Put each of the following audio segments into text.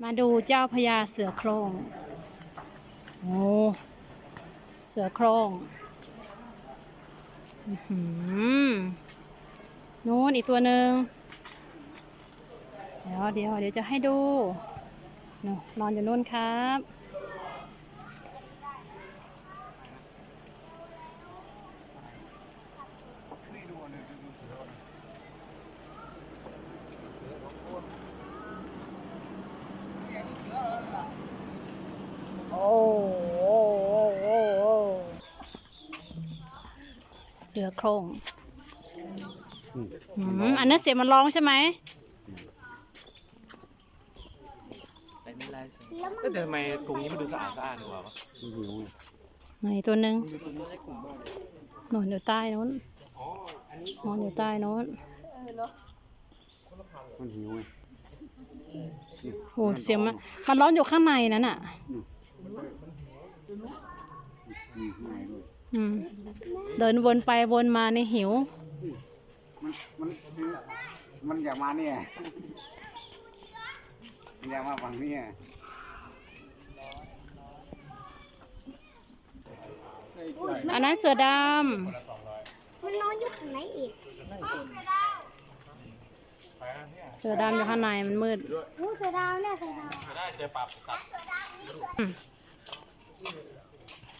มาดูเจ้าพญาเสือโคร่งโอ้เสือโคร่งนู้นอีกตัวหนึ่งเดี๋ยวเดี๋ยวเดี๋ยวจะให้ดูนู่นนอนอยู่นู่นครับ โอ้โอ้โอ้โอ้ เสือโคร่งอืมอันนั้นเสียงมันร้องใช่ไหมแต่ไม่ไล่สิเอ้ยแต่ทำไมกรงนี้มันดูสะอาดสะอาดดีกว่าวะไหนตัวหนึ่งนอนอยู่ใต้นู้นนอนอยู่ใต้นู้นมันหิวไง โอ้เสียงมันมันร้องอยู่ข้างในนั้นอะมีข้างในด้วย อืม เดินวนไปวนมาในหิว มันมันคือมันอยากมาเนี่ยมันอยากมาฝั่งนี้อะอันนั้นเสือดมันนอนอยู่ข้างในอีกำเสือดำอยู่ข้างในมันมืดอู้เสือดาวเนี่ยเสือดาวได้เจอปลาสัตว์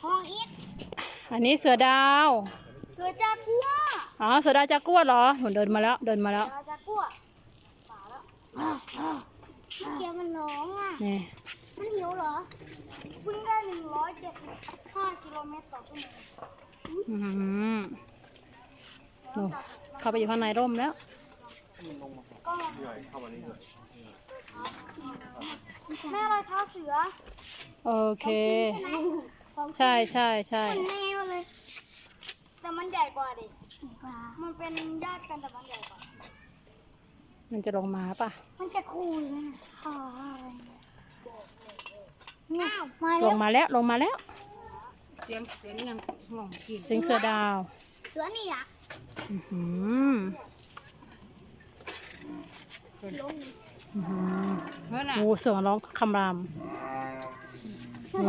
ห้องอีก อันนี้เสือดาว เสือจากัวอ๋อ เสือดาวจากกัวเหรอหนูเดินมาแล้ว เดินมาแล้ว เสือจากัวป่าแล้วเมื่อกี้มันร้องอะ นี่ มันหิวเหรอ เพิ่งได้หนึ่งร้อยเจ็ดสิบห้ากิโลเมตรต่อชั่วโมงอืมโอ้เข้าไปอยู่ข้างในร่มแล้วก็เหนื่อยเข้ามานี่เลยแม่รอยเท้าเสือ โอเค ใช่ไหมของใช่ใช่ ใช่มันแมวเลยแต่มันใหญ่กว่าดิมันเป็นญาติกันแต่มันใหญ่กว่า มันจะลงมาป่ะ มันจะคูยไหมน่ะค่ะอ้าวมาลแล้วงมาแล้วลงมาแล้ว เสียงเสียงยังห่วงกินสิงเสือดาว เสือนี่อะอื้อหือลงอื้อหือเมื่อน่ะโอ้เสือร้องคำรามโอ้